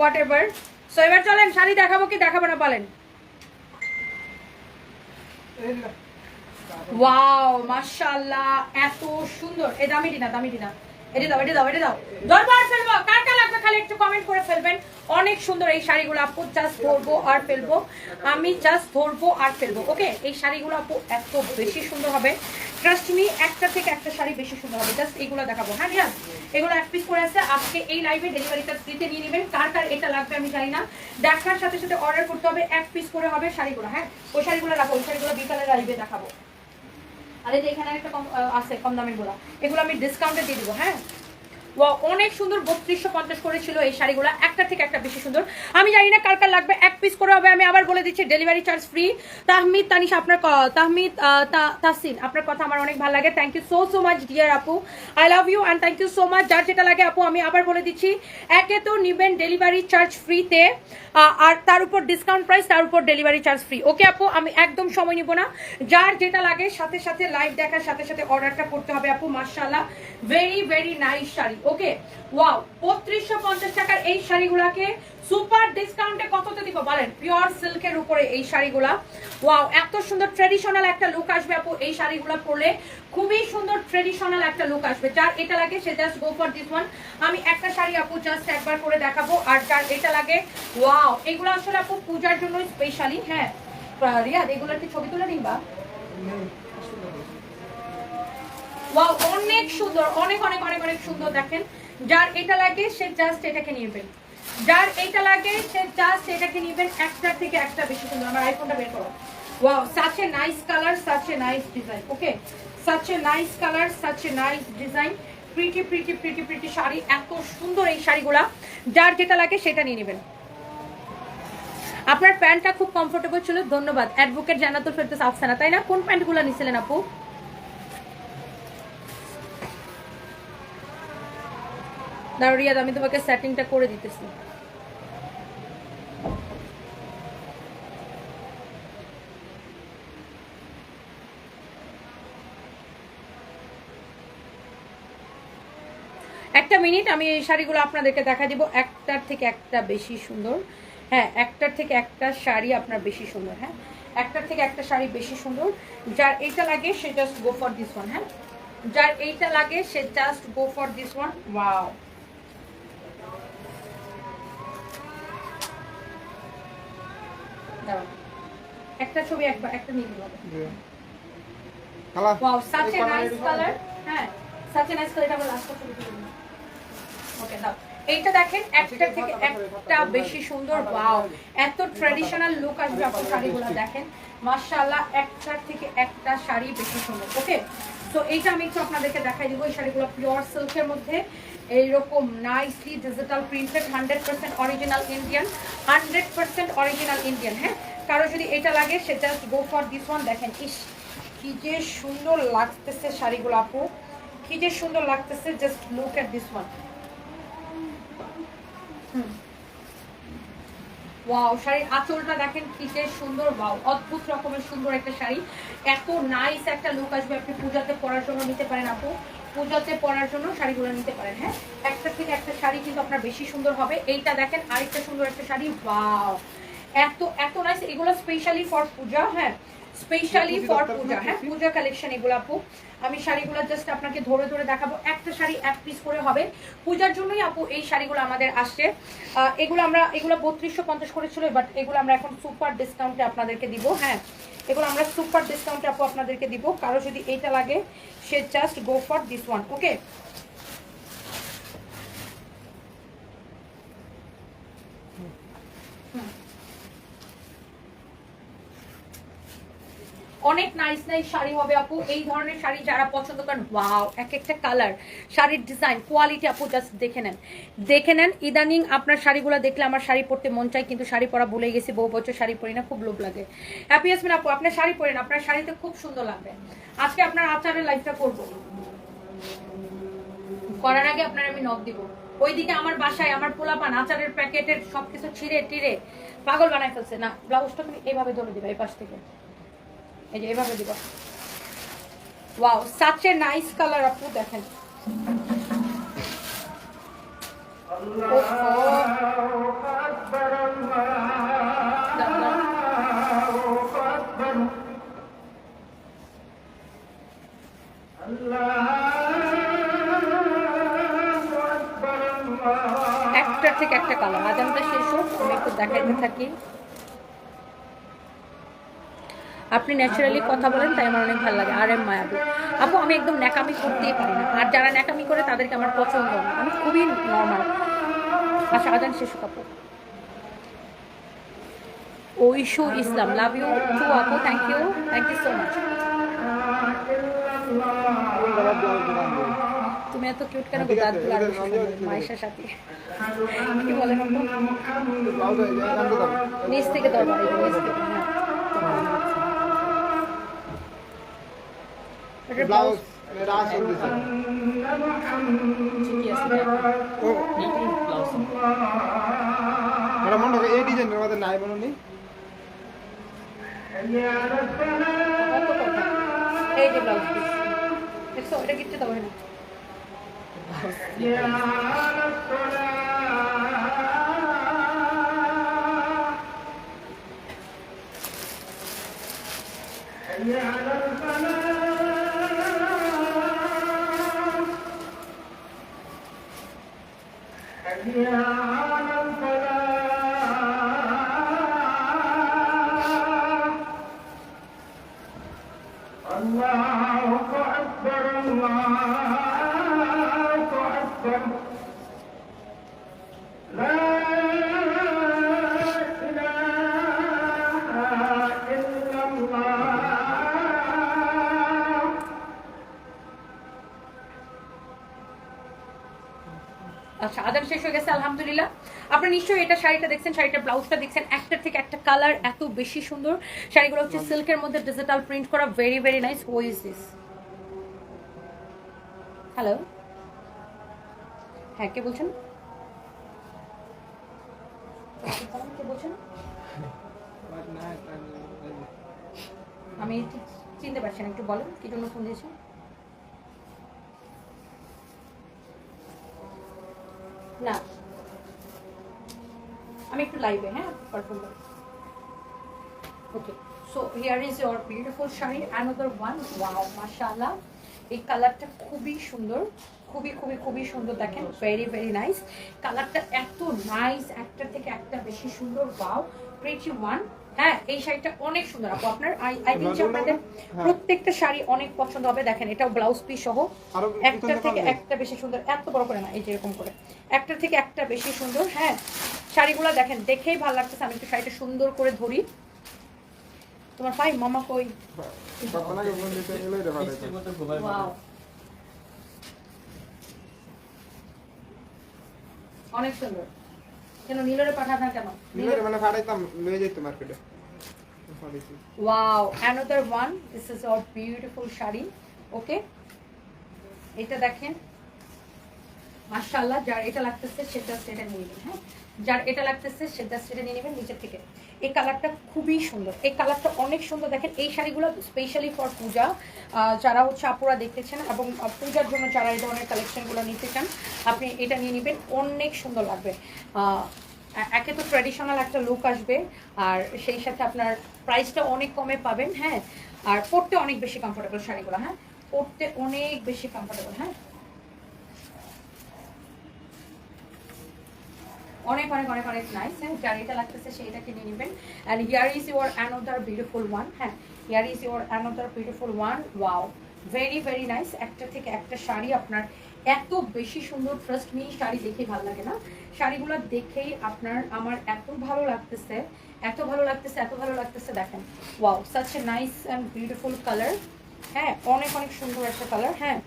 What so এবার চলেন, শাড়ি দেখাবো কি দেখাবো না বলেন। ওয়াও মাশাআল্লাহ, এত সুন্দর। এ দামিটি না দামিটি না এটা দাও এটা দাও এটা দাও। দরবার ফেলব। কার কার লাগবে খালি একটু কমেন্ট করে ফেলবেন। অনেক সুন্দর এই শাড়িগুলো, আপু জাস্ট ধরবো আর ফেলব। আমি জাস্ট ধরবো আর ফেলব ওকে এই শাড়িগুলো, আপু, এত বেশি সুন্দর হবে। ট্রাস্ট মি একটা থেকে একটা শাড়ি বেশি সুন্দর হবে। জাস্ট এগুলো দেখাবো। হ্যাঁ রিয়াজ এগুলো এক পিস করে আছে। আজকে এই লাইভে ডেলিভারিটা ফ্রিতে নিয়ে নেবেন। কার কার এটা লাগবে আমি জানি না। দেখার সাথে সাথে অর্ডার করতে হবে। এক পিস করে হবে শাড়িগুলো। হ্যাঁ ওই শাড়িগুলো রাখো। ওই শাড়িগুলো বিকালে লাইভে দেখাবো। আরে যে এখানে একটা কম আছে কম দামেরগুলো। এগুলো আমি ডিসকাউন্টে দিয়ে দিব। হ্যাঁ? অনেক সুন্দর বত্রিশশো পঞ্চাশ করেছিল এই শাড়িগুলো। একটা থেকে একটা বেশি সুন্দর। আমি জানি না কার কার লাগবে, এক পিস করে হবে, আমি আবার বলে দিচ্ছি delivery charge free Tahmid Tanish, আপনার তাহমিদ তাসিন আপনার কথা আমার অনেক ভালো লাগে। Thank you so so much dear আপু। I love you and thank you so much যার যেটা লাগে আপু, আমি আবার বলে দিচ্ছি, একে তো নিবেন ডেলিভারি চার্জ ফ্রিতে আর তার উপর ডিসকাউন্ট প্রাইস তার উপর ডেলিভারি চার্জ ফ্রি ওকে আপু, আমি একদম সময় নিব না। যার যেটা লাগে, সাথে সাথে লাইভ দেখার সাথে সাথে অর্ডারটা করতে হবে আপু মার্শাল্লাহ very very nice sari. Okay, wow, বত্রিশশো পঞ্চাশ টাকার এই শাড়িগুলাকে সুপার ডিসকাউন্টে কততে দিব? বলেন পিওর সিল্কের উপরে এই শাড়িগুলা। ওয়াও, এত সুন্দর ট্রেডিশনাল একটা লুক আসবে আপু, এই শাড়িগুলো পরলে। খুবই সুন্দর ট্রেডিশনাল একটা লুক আসবে। যার এটা লাগে, সে just go for this one আমি একটা শাড়ি আপু জাস্ট একবার করে দেখাবো, আর যার এটা লাগে, ওয়াও, এগুলো আসলে আপু পূজার জন্য স্পেশালি হ্যাঁ। রিয়াদ, এগুলোর কি ছবি তুলে নিবা? ওয়াও অনেক সুন্দর, অনেক অনেক অনেক অনেক সুন্দর দেখেন। যার এটা লাগে, সে জাস্ট এটাকে নিবেন। যার এটা লাগে, সে জাস্ট এটাকে নিবেন একটা থেকে একটা বেশি সুন্দর। আমার আইফোনটা বের করো। Wow such a nice colour such a nice design okay such a nice colour such a nice design pretty pretty pretty pretty sari, এত সুন্দর এই শাড়িগুলা। যার যেটা লাগে, সেটা নিয়ে নেবেন। আপনার প্যান্টটা খুব কমফোর্টেবল ছিল, ধন্যবাদ। অ্যাডভোকেট জানাতুল ফেরদৌস আফসানা, তাই না? কোন প্যান্টগুলো নিছিলেন আপু? দাঁড়াও, রিয়াদ, আমি তোমাকে সেটিংটা করে দিতেছি। একটা মিনিট, আমি এই শাড়িগুলো আপনাদেরকে দেখা দিব। একটার থেকে একটা বেশি সুন্দর। হ্যাঁ একটার থেকে একটা শাড়ি আপনার বেশি সুন্দর হ্যাঁ? একটার থেকে একটা শাড়ি বেশি সুন্দর। যার এইটা লাগে, সে just go for this one হ্যাঁ? যার এইটা লাগে, সে just go for this one wow দাঁড়াও। একটা ছবি একবার একটা নিয়ে নিবো wow such a nice colour হ্যাঁ সাচ এ নাইস কালার এটা আমার লাস্ট ছবি তুলে ওকে দাও। এইটা দেখেন একটা থেকে একটা বেশি সুন্দর ওয়াও এত ট্র্যাডিশনাল লুক আসবে আপনার শাড়িগুলো দেখেন। মাশাআল্লাহ একটার থেকে একটা শাড়ি বেশি সুন্দর ওকে তো এইটা আমি একটু আপনাদেরকে দেখাই দিব এই শাড়িগুলো পিওর সিল্কের মধ্যে। এইরকম nicely digital printed hundred percent original Indian hundred percent original Indian হ্যাঁ? কারও যদি এটা লাগে, সে just go for this one দেখেন, ইস, কি যে সুন্দর লাগতেছে শাড়িগুলো আপু, কি যে সুন্দর লাগতেছে just look at this one wow শাড়ির আঁচলটা দেখেন, কি যে সুন্দর ওয়াও অদ্ভুত রকমের সুন্দর একটা শাড়ি। এত নাইস একটা লুক আসবে আপনি পূজাতে পরার জন্য নিতে পারেন আপু। পূজাতে পরার জন্য শাড়িগুলো নিতে পারেন হ্যাঁ? একটা থেকে একটা শাড়ি কিন্তু আপনার বেশি সুন্দর হবে। এইটা দেখেন আরেকটা সুন্দর একটা শাড়ি ওয়াও! এত এত নাইস এগুলো স্পেশালি ফর পূজা হ্যাঁ? স্পেশালি ফর পূজা হ্যাঁ? পূজা কালেকশন এগুলো আপু। আমি শাড়িগুলো জাস্ট আপনাকে ধরে ধরে দেখাবো। একটা শাড়ি এক পিস করে হবে। পূজার জন্যই আপু এই শাড়িগুলো আমাদের আসছে। এগুলো আমরা এগুলো বত্রিশশো পঞ্চাশ করেছিল বাট এগুলো আমরা এখন সুপার ডিসকাউন্টে আপনাদেরকে দিব হ্যাঁ? এগুলো আমরা সুপার ডিসকাউন্টে আপু আপনাদেরকে দিব। কারও যদি এইটা লাগে, সে just go for this one okay অনেক নাইস নাইস শাড়ি হবে আপু। এই ধরনের শাড়ি যারা পছন্দ করেন ওয়াও এক একটা কালার শাড়ির ডিজাইন কোয়ালিটি আপু জাস্ট দেখে নেন। দেখে নেন, ইদানিং আপনার শাড়িগুলো দেখলে আমার শাড়ি পরতে মন চাই কিন্তু শাড়ি পরা ভুলে গেছি, বহু বছর শাড়ি পরি না, খুব লোভ লাগে। হ্যাপি আসবেন আপু, আপনার শাড়ি পরেন, আপনার শাড়িতে খুব সুন্দর লাগবে। আজকে আপনার আচারের লাইফটা করব। করার আগে আপনার আমি নখ দিব। ওইদিকে আমার বাসায় আমার পোলাপান আচারের প্যাকেটের সবকিছু ছিঁড়ে টিড়ে পাগল বানাই ফেলছে। না ব্লাউজটা তুমি এইভাবে ধরে দিবা এই পাশ থেকে। এই যে, এভাবে দিব। Wow such a nice colour আপু, দেখেন। একটা থেকে একটা কালার আজানটা শেষ হোক আমি একটু দেখাইতে থাকি। আপনি ন্যাচারালি কথা বলেন, তাই আমার অনেক ভালো লাগে। আর এম মায়াবী। আপু, আমি একদম ন্যাকামি করতেই পারি না। আর যারা ন্যাকামি করে, তাদেরকে আমার পছন্দ না। আমি খুবই নর্মাল আচ্ছা আজান শেষ আপু। Oishu Islam love you too আপু। Thank you thank you so much তুমি এত কিউট কেন মায়েশার সাথে। কি বলেন নিচ থেকে দরবার নিচ থেকে। ব্লাউজ ব্লাউজ এটা আসল দিছে ঠিকই আছে ও এটা মনে হয় এই ডিজাইনের মধ্যে নাই মনে নেই অত কথা। এই যে ব্লাউজ পিস দেখছ এটা কিনতে দাও না Yeah. হয়ে গেছে, আলহামদুলিল্লাহ। আপনারা নিশ্চয়ই এটা শাড়িটা দেখছেন, শাড়িটা ব্লাউজটা দেখছেন একটার থেকে একটা কালার এত বেশি সুন্দর। শাড়িগুলো হচ্ছে সিল্কের মধ্যে ডিজিটাল প্রিন্ট করা very very nice who is this hello হ্যাঁ কে বলছেন? কে বলছেন? আমি চিনতে পারছি না, একটু বলেন, কি জন্য ফোন দিয়েছেন? না। আমি একটু লাইভে হ্যাঁ? Perform okay so here is your beautiful sari another one wow মাশাআল্লাহ এই কালারটা খুবই সুন্দর। খুবই খুবই খুবই সুন্দর, দেখেন। ভেরি ভেরি নাইস কালারটা এত নাইস একটা থেকে একটা বেশি সুন্দর। ওয়াও প্রেটি ওয়ান হ্যাঁ এই শাড়িটা অনেক সুন্দর। আপু আপনার আই থিঙ্ক আপনাদের হ্যাঁ। প্রত্যেকটা শাড়ি অনেক পছন্দ হবে। দেখেন এটাও ব্লাউজ পিস সহ। একটা থেকে একটা বেশি সুন্দর এত বড় করে না এই যে এরকম করে। একটা থেকে একটা বেশি সুন্দর হ্যাঁ। শাড়িগুলো দেখেন দেখেই ভালো লাগতেছে। আমি একটু শাড়িটা সুন্দর করে ধরি। তোমার ভাই মামা কই। ওয়াও অনেক সুন্দর। কেন নীলরে পাঠান না কেন? নিলে মানে ফাটাইতাম লয়ে যেত মার্কেটে wow another one this is our beautiful sari okay এটা দেখেন। মাশাআল্লাহ যার এটা লাগতেছে সেটা সেটা নিয়ে নেবেন হ্যাঁ? যার এটা লাগতেছে সেটা সেটা নিয়ে নেবেন নিচের থেকে। এই কালারটা খুবই সুন্দর। এই কালারটা অনেক সুন্দর। দেখেন, এই শাড়িগুলো স্পেশালি ফর পূজা। যারা হচ্ছে আপুরা দেখতেছেন এবং পূজার জন্য যারা এই ধরনের কালেকশনগুলো নিতে চান, আপনি এটা নিয়ে নেবেন। অনেক সুন্দর লাগবে। একে তো ট্র্যাডিশনাল একটা লুক আসবে। আর সেই সাথে আপনার প্রাইসটা অনেক কমে পাবেন হ্যাঁ? আর পরতে অনেক বেশি কমফোর্টেবল শাড়িগুলো হ্যাঁ? পরতে অনেক বেশি কমফোর্টেবল হ্যাঁ? অনেক অনেক অনেক অনেক নাইস হ্যাঁ যার এটা লাগতেছে সেইটা কিনে নেবেন। And here is your another beautiful one হ্যাঁ here is your another beautiful one wow very very nice একটা থেকে একটা শাড়ি আপনার এত বেশি সুন্দর ট্রাস্ট মি শাড়ি দেখে ভালো লাগে না। শাড়িগুলো দেখেই আপনার আমার এত ভালো লাগতেছে, এত ভালো লাগতেছে, এত ভালো লাগতেছে, দেখেন। Wow such a nice and beautiful colour হ্যাঁ অনেক অনেক সুন্দর একটা কালার হ্যাঁ।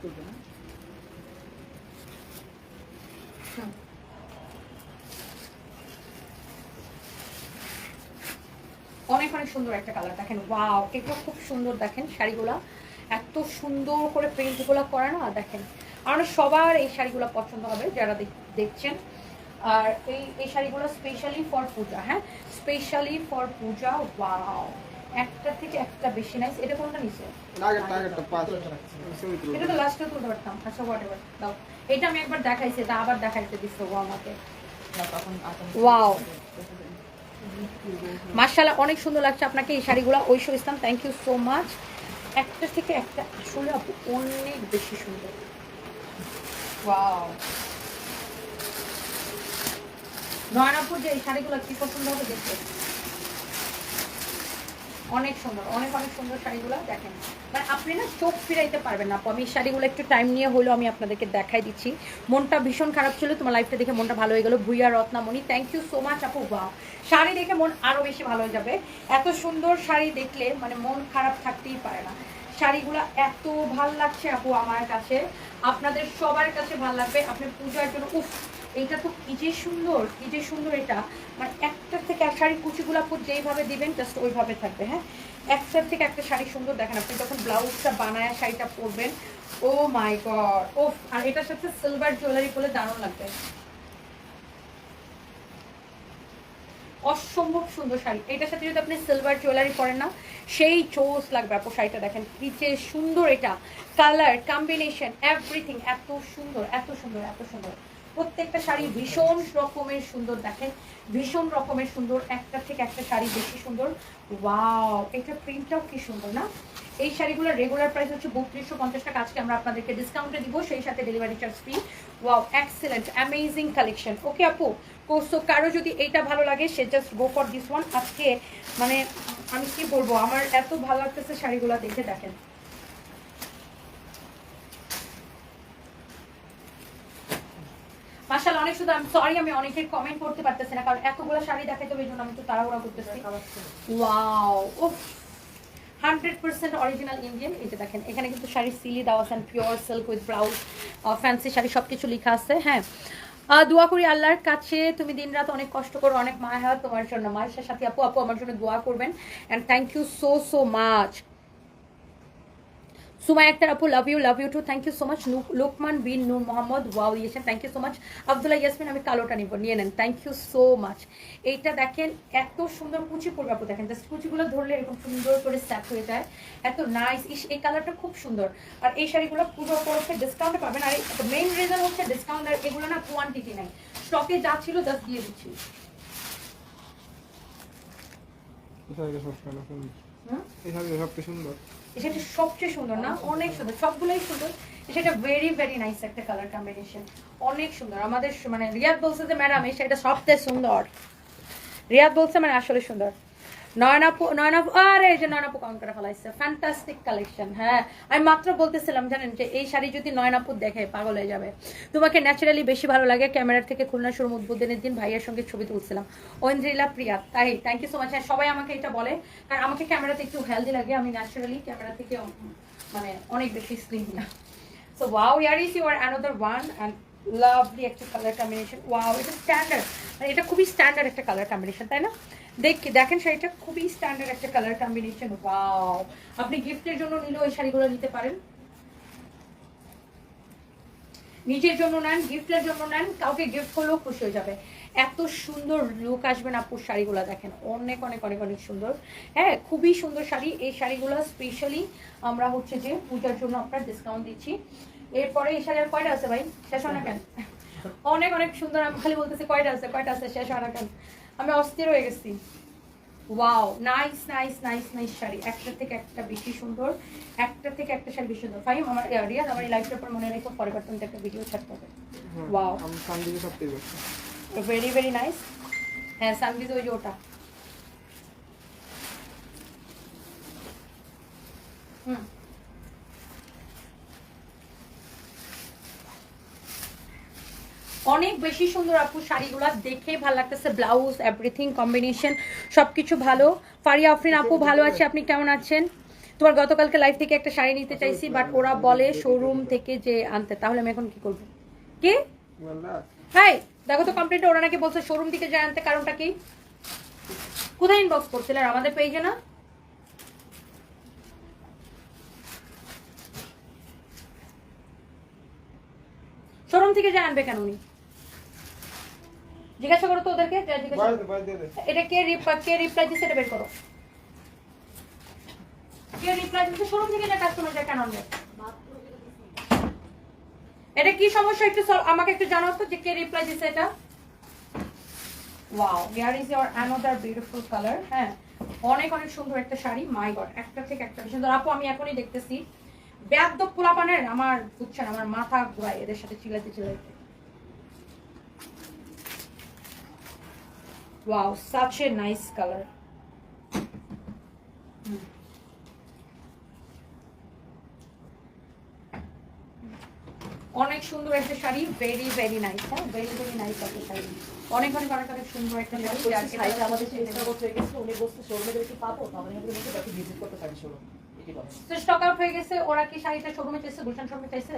হুম। অনেক অনেক সুন্দর একটা কালার দেখেন। ওয়াও এগুলো খুব সুন্দর দেখেন শাড়িগুলা। এত সুন্দর করে প্রিন্টগুলো করা না দেখেন। আর সবার এই শাড়িগুলো পছন্দ হবে যারা দেখছেন। আর এই এই শাড়িগুলো স্পেশালি ফর পূজা হ্যাঁ? স্পেশালি ফর পূজা ওয়াও একটা থেকে একটা বেশি নাইস এটা কোনটা নিচে। এটা তো লাস্টে তুলতে পারতাম আচ্ছা হোয়াট এভার দাও। এটা আমি একবার দেখাইছি এটা আবার দেখাইতে দিচ্ছে ও আমাকে। ওয়াও মার্শাল্লাহ অনেক সুন্দর লাগছে আপনাকে এই শাড়িগুলো। Oishwa Islam thank you so much একটা থেকে একটা আসলে আপু অনেক বেশি সুন্দর। নয়নাপুর যে এই শাড়িগুলো কি পছন্দ হবে দেখতে? অনেক সুন্দর, অনেক অনেক সুন্দর শাড়িগুলো দেখেন। মানে আপনি না চোখ ফিরাইতে পারবেন না আমি শাড়িগুলো একটু টাইম নিয়ে হলেও আমি আপনাদেরকে দেখাই দিচ্ছি। মনটা ভীষণ খারাপ ছিল, তোমার লাইফটা দেখে মনটা ভালো হয়ে গেল। Bhuiyan Ratnamoni thank you so much আপু বা শাড়ি দেখে মন আরও বেশি ভালো হয়ে যাবে। এত সুন্দর শাড়ি দেখলে মানে মন খারাপ থাকতেই পারে না। শাড়িগুলো এত ভালো লাগছে আপু আমার কাছে। আপনাদের সবার কাছে ভালো লাগবে। আপনি পূজার জন্য, উফ এইটা তো কি যে সুন্দর, কি যে সুন্দর এটা। মানে একটা থেকে এক শাড়ি কুচিগুলো আপু যেইভাবে দিবেন জাস্ট ওইভাবে থাকবে হ্যাঁ? একটার থেকে একটা শাড়ি সুন্দর দেখেন আপনি যখন ব্লাউজটা বানায় শাড়িটা পরবেন, ও মাই গড ও আর এটার সাথে সিলভার জুয়েলারি পরলে দারুণ লাগবে। অসম্ভব সুন্দর শাড়ি। এটার সাথে যদি আপনি সিলভার জুয়েলারি পরেন না, সেই চোস লাগবে আপু শাড়িটা দেখেন, কি যে সুন্দর এটা। কালার কম্বিনেশন এভরিথিং এত সুন্দর এত সুন্দর এত সুন্দর। প্রত্যেকটা শাড়ি ভীষণ রকমের সুন্দর দেখেন, ভীষণ রকমের সুন্দর, একটা থেকে একটা শাড়ি বেশি সুন্দর। ওয়াও, এটা প্রিন্টটাও কি সুন্দর না? এই শাড়িগুলোর রেগুলার প্রাইস হচ্ছে বত্রিশশো পঞ্চাশ টাকা। আজকে আমরা আপনাদেরকে ডিসকাউন্টে দিব, সেই সাথে delivery charge free wow excellent amazing collection okay আপু সো কারও যদি এইটা ভালো লাগে, সে just go for this one আজকে মানে আমি কি বলব, আমার এত ভালো লাগতেছে শাড়িগুলো দেখে দেখেন। মাশাআল্লাহ, অনেক শুধু আমি সরি আমি অনেকের কমেন্ট করতে পারতেছি না, কারণ এতগুলো শাড়ি দেখাইতে হবে এই জন্য আমি একটু তাড়াহুড়া করতেছি। ওয়াও উফ। হান্ড্রেড পার্সেন্ট অরিজিনাল ইন্ডিয়ান যে দেখেন, এখানে কিন্তু শাড়ি সিলি দেওয়া আছে pure silk with blouse fancy sari সব কিছু লেখা আছে হ্যাঁ। দোয়া করি আল্লাহর কাছে, তুমি দিনরাত অনেক কষ্ট করো, অনেক মায়া হয় তোমার জন্য। মায়ের সাথে আপু আপু আমার জন্য দোয়া করবেন and thank you so so much Sumai Akter আপু love you love you too thank you so much Lokman Bin Noor Mohammad wow দিয়েছেন thank you so much Abdullah Yasmin আমি কালোটা নিব নিয়ে নেন। থ্যাংক ইউ সো মাচ এইটা দেখেন এত সুন্দর কুচি পড়বে আপু দেখেন জাস্ট কুচিগুলো ধরলে এরকম সুন্দর করে স্যাপ হয়ে যায়। এত নাইস ইস এই কালারটা খুব সুন্দর। আর এই শাড়িগুলো পুজো পড়ছে ডিসকাউন্টে পাবেন। আর মেইন রিজন হচ্ছে ডিসকাউন্ট আর এগুলো না কোয়ান্টিটি নাই। স্টকে যা ছিল জাস্ট দিয়ে দিচ্ছি। এই শাড়িটা সব ভালো সুন্দর। সেটা সবচেয়ে সুন্দর না? অনেক সুন্দর, সবগুলোই সুন্দর। সেটা ভেরি ভেরি নাইস একটা কালার কম্বিনেশন অনেক সুন্দর। আমাদের মানে রিয়াদ বলছে যে, ম্যাডাম, এই সেটা সবচেয়ে সুন্দর। রিয়াদ বলছে মানে আসলে সুন্দর। নয়নাপু আরে, এই যে ফ্যান্টাস্টিক কালেকশন হ্যাঁ? আমি মাত্র বলতেছিলাম, জানেন যে এই শাড়ি যদি দেখে, পাগল হয়ে যাবে। তোমাকে ন্যাচারালি বেশি ভালো লাগে ক্যামেরার থেকে খুলনা শুরু উদ্বোধনের দিন ভাইয়ের সঙ্গে ছবি তুলছিলাম। ঐন্দ্রিলা প্রিয়া, তাই থ্যাংক ইউ সো মাচ হ্যাঁ সবাই আমাকে এটা বলে। কারণ আমাকে ক্যামেরাতে একটু হেলদি লাগে, আমি ন্যাচারালি ক্যামেরা থেকে মানে অনেক বেশি স্লিম না। So here is your another one and lovely একটা কালার কম্বিনেশন ওয়াও এটা স্ট্যান্ডার্ড মানে এটা খুবই স্ট্যান্ডার্ড একটা কালার কম্বিনেশন তাই না? দেখ দেখেন শাড়িটা, খুবই স্ট্যান্ডার্ড একটা কালার কম্বিনেশন ওয়াও আপনি গিফটের জন্য নিলেও এই শাড়িগুলো নিতে পারেন। নিজের জন্য নেন গিফটের জন্য নেন, কাউকে গিফট করলেও খুশি হয়ে যাবে। এত সুন্দর লুক আসবে না আপুর শাড়িগুলো, দেখেন। অনেক অনেক অনেক অনেক সুন্দর। হ্যাঁ খুবই সুন্দর শাড়ি। এই শাড়িগুলো স্পেশালি আমরা হচ্ছে যে পূজার জন্য আপনার ডিসকাউন্ট দিচ্ছি। এরপরে আর কয়টা আছে ভাই? শেষ হয় না কেন? অনেক অনেক সুন্দর আমি খালি বলতেছি কয়টা আছে কয়টা আছে শেষ হয় না কেন? আমি অস্থির হয়ে গেছি। Wow nice nice nice nice sari. একটা থেকে একটা বেশি সুন্দর একটা থেকে একটা শাড়ি বেশি সুন্দর। ফাইম আমার রিয়াজ আমার এই লাইফটার পর মনে রেখো পরিবর্তন একটা ভিডিও ছাড়তে হবে বেশি ভেরি ভেরি নাইস হ্যাঁ সানবিজ ওই যে ওটা। হুম। অনেক বেশি সুন্দর আপু শাড়িগুলো দেখে ভালো লাগতেছে ব্লাউজ এভরিথিং কম্বিনেশন সবকিছু ভালো। ফারিয়া, আফরিন আপু ভালো আছে, আপনি কেমন আছেন? তোমার গতকালকে লাইভ থেকে একটা শাড়ি নিতে চাইছি বাট ওরা বলে শোরুম থেকে যে আনতে, তাহলে আমি এখন কি করব? কি? হাই দেখো তো কমপ্লিট ওরা নাকি বলছে শোরুম থেকে যায় আনতে, কারণটা কি? কোথায় ইনবক্স করছিল? আর আমাদের পেজে না? শোরুম থেকে যায় আনবে কেন উনি? জিজ্ঞাসা করো তো ওদেরকে এটা কে রিপ্লাই কে রিপ্লাই দিচ্ছে এটা বের করো। কে রিপ্লাই দিচ্ছে শোরুম থেকে যা কাস্টমার যায় কেন এটা কি সমস্যা একটু আমাকে একটু জানাও তো যে কে রিপ্লাই দিছে এটা। Wow here is your another beautiful colour হ্যাঁ অনেক অনেক সুন্দর একটা শাড়ি। মাই গড একটা থেকে একটা সুন্দর। আপু আমি এখনই দেখতেছি। ব্যাদ্য পোলাপানের আমার বুঝছেন আমার মাথা ঘুরাই এদের সাথে চিলাইতে চিলাইতে wow such a nice colour অনেক সুন্দর একটা শাড়ি ভেরি ভেরি নাইস হ্যাঁ? ভেরি ভেরি নাইস একটা শাড়ি। অনেক অনেক অনেক অনেক সুন্দর একটা শাড়ি। আমাদের সেই করতে হয়ে গেছে বসতে শোরুমে গেলে কি পাবো তাহলে ভিজিট করতে পারি শোরুম তো স্টক আউট হয়ে গেছে ওরা কি শাড়িটা শোরুমে চাইছে গুলশান শোরুমে চাইছে?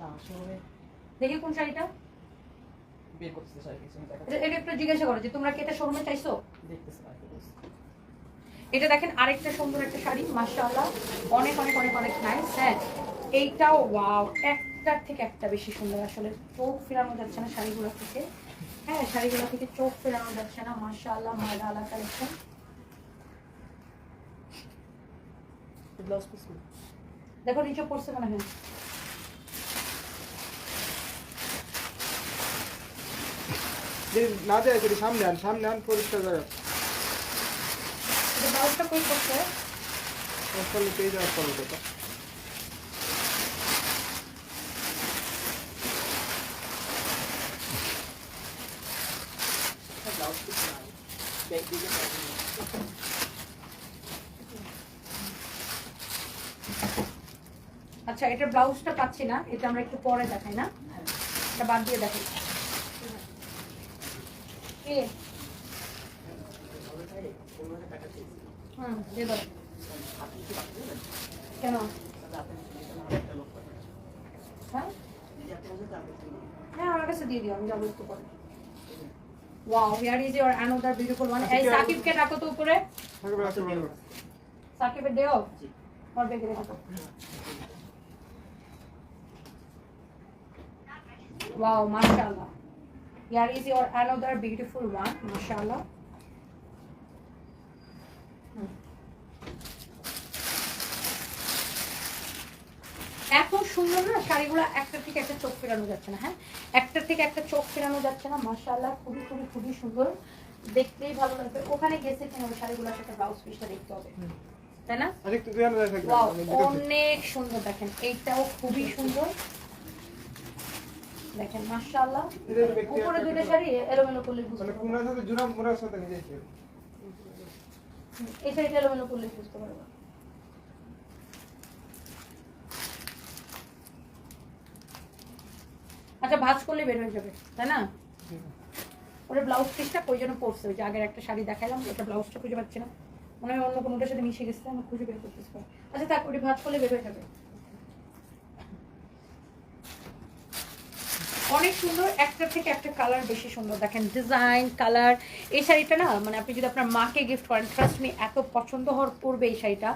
না শোরুমে দেখি কোন শাড়িটা। করতেছে কিছু এটা এটা একটু জিজ্ঞাসা করো যে তোমরা কি এটা শোরুমে চাইছো? দেখতেছে না এটা দেখেন আরেকটা সুন্দর একটা শাড়ি মাশাআল্লাহ। অনেক অনেক অনেক অনেক নাইস হ্যাঁ এইটাও ওয়াও একটার থেকে একটা বেশি সুন্দর। আসলে চোখ ফেরানো যাচ্ছে না শাড়িগুলো থেকে। হ্যাঁ শাড়িগুলো থেকে চোখ ফেরানো যাচ্ছে না মাশাআল্লাহ মালালা কালেকশন দেখো নিচে পড়ছে মনে হয়। যে না যায় সেটি সামনে আন সামনে আন পরিষ্কার জায়গা। কই করছে পেয়ে যাওয়ার ফলে কথা দিয়ে আচ্ছা এটা ব্লাউজটা পাচ্ছি না এটা আমরা একটু পরে দেখাই না? এটা বাদ দিয়ে দেখাই। দিয়ে দাও। কেন? হ্যাঁ? হ্যাঁ is your another beautiful one এই সাকিবকে ডাকো তো উপরে। সাকিবের দেও। ওর. Here is your another beautiful one, mashallah. এত সুন্দর না শাড়িগুলো একটা থেকে একটা চোখ ফেরানো যাচ্ছে না হ্যাঁ? একটা থেকে একটা চোখ ফেরানো যাচ্ছে না খুবই খুবই খুবই সুন্দর। দেখতেই ভালো লাগবে। ওখানে গেছে কিনা ওই শাড়িগুলোর সাথে ব্লাউজ পিসটা দেখতে হবে। তাই না। অনেক সুন্দর দেখেন এইটাও খুবই সুন্দর। দেখেন মাশাআল্লাহ। উপরে দুটো শাড়ি এলোমেলো করলে বুঝতে মানে সাথে মুড়ার সাথে নিজেই ছিল। এই শাড়িটা এলোমেলো করলে বুঝতে পারবে আচ্ছা ভাঁজ করলে বের হয়ে যাবে তাই না? ওটা ব্লাউজ পিসটা কই জন্য পড়ছে ওই যে আগের একটা শাড়ি দেখালাম ওটা ব্লাউজটা খুঁজে পাচ্ছি না। মনে হয় অন্য কোনোটার সাথে মিশে গেছে আমি খুঁজে বের করতেছি। আচ্ছা ওটা ভাঁজ করলে বের হয়ে যাবে। অনেক সুন্দর একটা থেকে একটা কালার বেশি সুন্দর। দেখেন ডিজাইন কালার এই শাড়িটা না মানে আপনি যদি আপনার মাকে গিফট করেন ট্রাস্ট মি এত পছন্দ হওয়ার পড়বে এই শাড়িটা।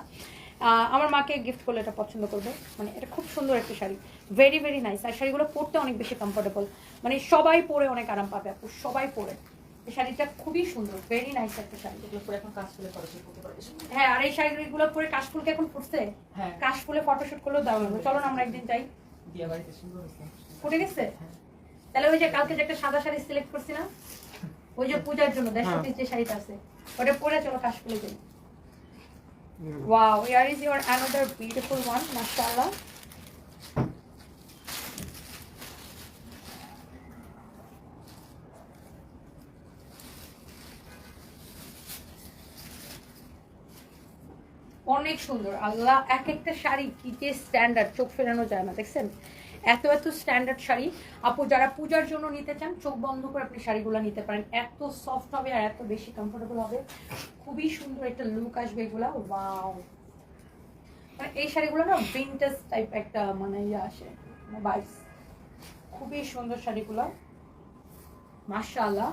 আমার মাকে গিফট করলে এটা পছন্দ করবে। মানে এটা খুব সুন্দর একটা শাড়ি। ভেরি ভেরি নাইস আর শাড়িগুলো পরতে অনেক বেশি কমফোর্টেবল মানে সবাই পরে অনেক আরাম পাবে আপু সবাই পরে। এই শাড়িটা খুবই সুন্দর ভেরি নাইস একটা শাড়ি। এগুলো পরে এখন করে ফটোশুট করতে পারবে। হ্যাঁ আর এই শাড়িগুলো পরে কাশফুলকে এখন ফুটছে হ্যাঁ। কাশফুলে ফটোশুট করলেও হবে। চলো না আমরা একদিন যাই। বিয়ে বাড়িতে সুন্দর ফুটে গেছে? তাহলে ওই যে কালকে যে একটা সাদা শাড়ি সিলেক্ট করছি না ওই যে পূজার জন্য দেড়শো হ্যাঁ। পিস যে শাড়িটা আছে ওটা পরে চলো কাশফুলে যাই। Wow here is your another beautiful one মাশাআল্লাহ অনেক সুন্দর আল্লাহ এক একটা শাড়ি কি যে স্ট্যান্ডার্ড চোখ ফেরানো যায় না দেখছেন এত এত স্ট্যান্ডার্ড শাড়ি। আপু, যারা পূজার জন্য নিতে চান, চোখ বন্ধ করে আপনি শাড়িগুলো নিতে পারেন। এত সফট হবে আর এত বেশি কমফোর্টেবল হবে। খুবই সুন্দর একটা লুক আসবে এগুলা। ওয়াও মানে এই শাড়িগুলো না ভিন্টেজ টাইপ একটা মানে ইয়ে আসে বাইস খুবই সুন্দর শাড়িগুলো। মাশাআল্লাহ।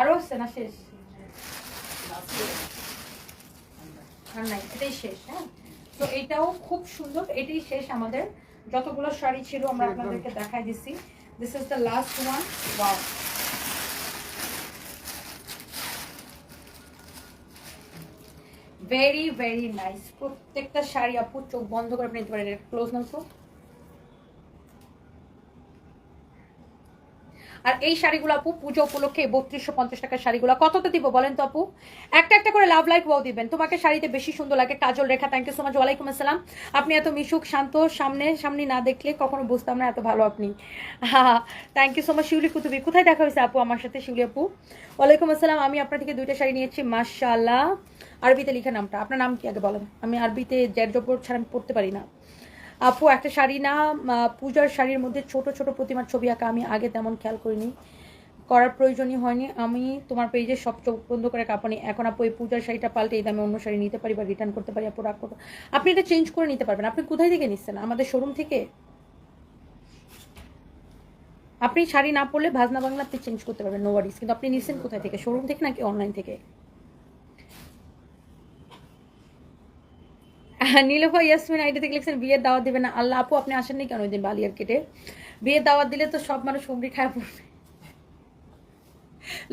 আরও আছে না শেষ? এটাই শেষ হ্যাঁ? তো এটাও খুব সুন্দর, এটাই শেষ আমাদের যতগুলো শাড়ি ছিল আমরা আপনাদেরকে দেখাই দিছি this is the last one wow very very nice প্রত্যেকটা শাড়ি আপু চোখ বন্ধ করে আপনি নিতে পারেন ক্লোজ নাও তো। আর এই শাড়িগুলো আপু, পুজো উপলক্ষে বত্রিশশো পঞ্চাশ টাকার শাড়িগুলো। কততে দিব বলেন তো আপু? একটা একটা করে লাভ লাইক ওয়াও দিবেন। তোমাকে শাড়িতে বেশি সুন্দর লাগে। Kajal Rekha thank you so much ওয়ালাইকুম আসসালাম। আপনি এত মিশুক, শান্ত, সামনে সামনে না দেখলে কখনো বুঝতাম না এত ভালো আপনি। হ্যাঁ thank you so much Shiuli Kutubi. কোথায় দেখা হয়েছে আপু আমার সাথে, শিউলি আপু? ওয়ালাইকুম আসসালাম। আমি আপনার থেকে দুইটা শাড়ি নিয়েছি, মাশাআল্লাহ। আরবিতে লিখা নামটা। আপনার নাম কি আগে বলেন? আমি আরবিতে জ্যাড জবর ছাড়া আমি পড়তে পারি না। আপু, একটা শাড়ি না পূজার শাড়ির মধ্যে ছোট ছোট প্রতিমার ছবি আঁকা আমি আগে তেমন খেয়াল করিনি। করার প্রয়োজনই হয়নি। আমি তোমার পেজে সব চোখ বন্ধ করে কাঁপানি। এখন আপু, এই পূজার শাড়িটা পাল্টে এই দামে অন্য শাড়ি নিতে পারি বা রিটার্ন করতে পারি, আপু, রাগ আপনি এটা চেঞ্জ করে নিতে পারবেন। আপনি কোথায় থেকে নিচ্ছেন? আমাদের শোরুম থেকে? আপনি শাড়ি না পরলে ভাজনা বাংলা আপনি চেঞ্জ করতে পারবেন নো ওয়ারিস কিন্তু আপনি নিচ্ছেন কোথায় থেকে? শোরুম থেকে নাকি অনলাইন থেকে? নীলফা ইয়াসমিন আইডি থেকে লিখছেন বিয়ের দাওয়াত দিবেন না। আল্লাহ আপু, আপনি আসেননি কেন ওই দিন বালিয়ার কেটে বিয়ের দাওয়াত দিলে তো সব মানুষ হুমড়ি খায় পড়বে।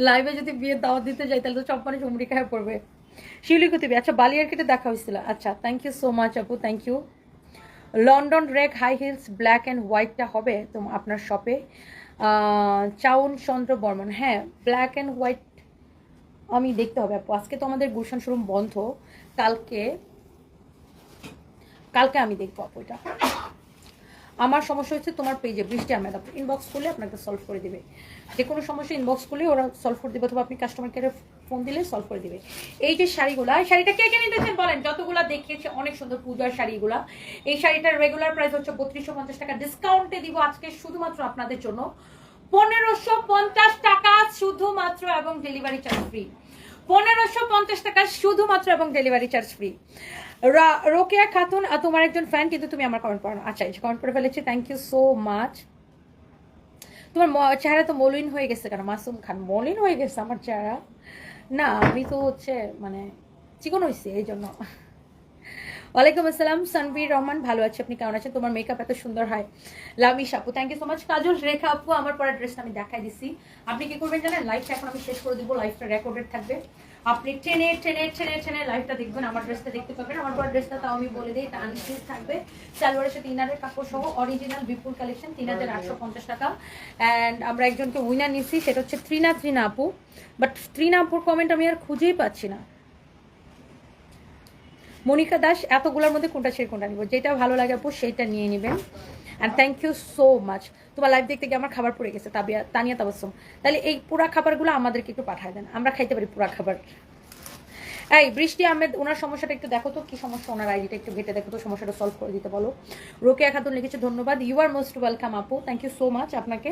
লাইভে যদি বিয়ের দাওয়াত দিতে যাই, তাহলে তো সব মানুষ হুমড়ি খায় পড়বে। শিউলি কুতিবি আচ্ছা বালিয়ার কেটে দেখা হয়েছিল। আচ্ছা থ্যাংক ইউ সো মাচ আপু থ্যাংক ইউ লন্ডন রেক হাই হিলস ব্ল্যাক অ্যান্ড হোয়াইটটা হবে তো আপনার শপে চাউন চন্দ্র বর্মন হ্যাঁ ব্ল্যাক অ্যান্ড হোয়াইট আমি দেখতে হবে আপু। আজকে তো আমাদের গুলশান শোরুম বন্ধ। কালকে কালকে আমি দেখব আপু এটা। আমার সমস্যা হচ্ছে তোমার পেজে বৃষ্টি আহমেদ আপু ইনবক্স করলে আপনাকে সলভ করে দেবে। যে কোনো সমস্যা ইনবক্স করলে ওরা সলভ করে দিবে অথবা আপনি কাস্টমার কেয়ারে ফোন দিলে সলভ করে দিবে। এই যে শাড়িগুলো, এই শাড়িটা কে কে নিতেছেন বলেন? যতগুলা দেখিয়েছে, অনেক সুন্দর পূজার শাড়িগুলা। এই শাড়িটার রেগুলার প্রাইস হচ্ছে বত্রিশশো পঞ্চাশ টাকা। ডিসকাউন্টে দিব আজকে শুধুমাত্র আপনাদের জন্য। পনেরোশো পঞ্চাশ টাকা শুধুমাত্র এবং ডেলিভারি চার্জ ফ্রি পনেরোশো পঞ্চাশ টাকা শুধুমাত্র এবং delivery charge free Rokeya Khatun আর তোমার একজন ফ্যান কিন্তু তুমি আমার কমেন্ট না। আচ্ছা কমেন্ট করে ফেলেছি থ্যাংক ইউ সো মাচ তোমার চেহারা তো মলিন হয়ে গেছে কেন? মাসুম খান, মলিন হয়ে গেছে আমার চেহারা। না, আমি তো হচ্ছে মানে চিকন হয়েছি এই জন্য ওয়ালাইকুম আসসালাম সানবীর রহমান ভালো আছে। আপনি কেমন আছেন? তোমার মেকআপ এত সুন্দর হয় লামিশ আপু thank you so much Kajal Rekha আপু আমার পরে ড্রেসটা আমি দেখাই দিছি। আপনি কি করবেন জানেন? লাইভটা এখন আমি শেষ করে দিব। লাইভটা রেকর্ডেড থাকবে। আপনি টেনে টেনে টেনে টেনে লাইভটা দেখবেন। আমার ড্রেসটা দেখতে পাবেন। আমার পরে ড্রেসটা তাও আমি বলে দিই। এটা আনস্টিচ থাকবে। সালোয়ারের সাথে ইনারের কাপড় সহ অরিজিনাল বিপুল কালেকশন তিন হাজার আটশো পঞ্চাশ টাকা। অ্যান্ড আমরা একজনকে উইনার নিচ্ছি সেটা হচ্ছে ত্রিনা ত্রিনা আপু। বাট ত্রিনা আপুর কমেন্ট আমি আর খুঁজেই পাচ্ছি না। মনিকা দাস, এতগুলোর মধ্যে কোনটা ছেড়ে কোনটা নিব যেটা ভালো লাগে আপু সেইটা নিয়ে নেবেন। And thank you so much তোমার লাইভ দেখতে গিয়ে আমার খাবার পড়ে গেছে, তাবিয়া তানিয়া তাবাসম। তাহলে এই পুরা খাবারগুলো আমাদেরকে একটু পাঠায় দেন, আমরা খাইতে পারি পুরা খাবার। এই, বৃষ্টি, আহমেদ, ওনার সমস্যাটা একটু দেখো তো, কি সমস্যা ওনার আইডিটা একটু ঘেটে দেখো তো, সমস্যাটা সলভ করে দিতে বলো। রোকেয়া খাতুন লিখেছে, ধন্যবাদ ইউ আর মোস্ট ওয়েলকাম আপু থ্যাংক ইউ সো মাচ আপনাকে।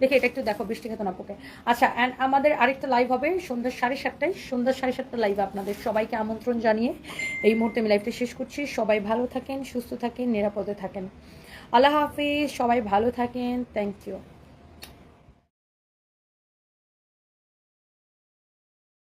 দেখে এটা একটু দেখো, বৃষ্টি খাতুন আপুকে। আচ্ছা অ্যান্ড আমাদের আরেকটা লাইভ হবে সন্ধ্যা সাড়ে সাতটায়। সন্ধ্যা সাড়ে সাতটা লাইভ আপনাদের সবাইকে আমন্ত্রণ জানিয়ে এই মুহূর্তে আমি লাইভটা শেষ করছি। সবাই ভালো থাকেন, সুস্থ থাকেন, নিরাপদে থাকেন। আল্লাহ হাফিজ, সবাই ভালো থাকেন থ্যাংক ইউ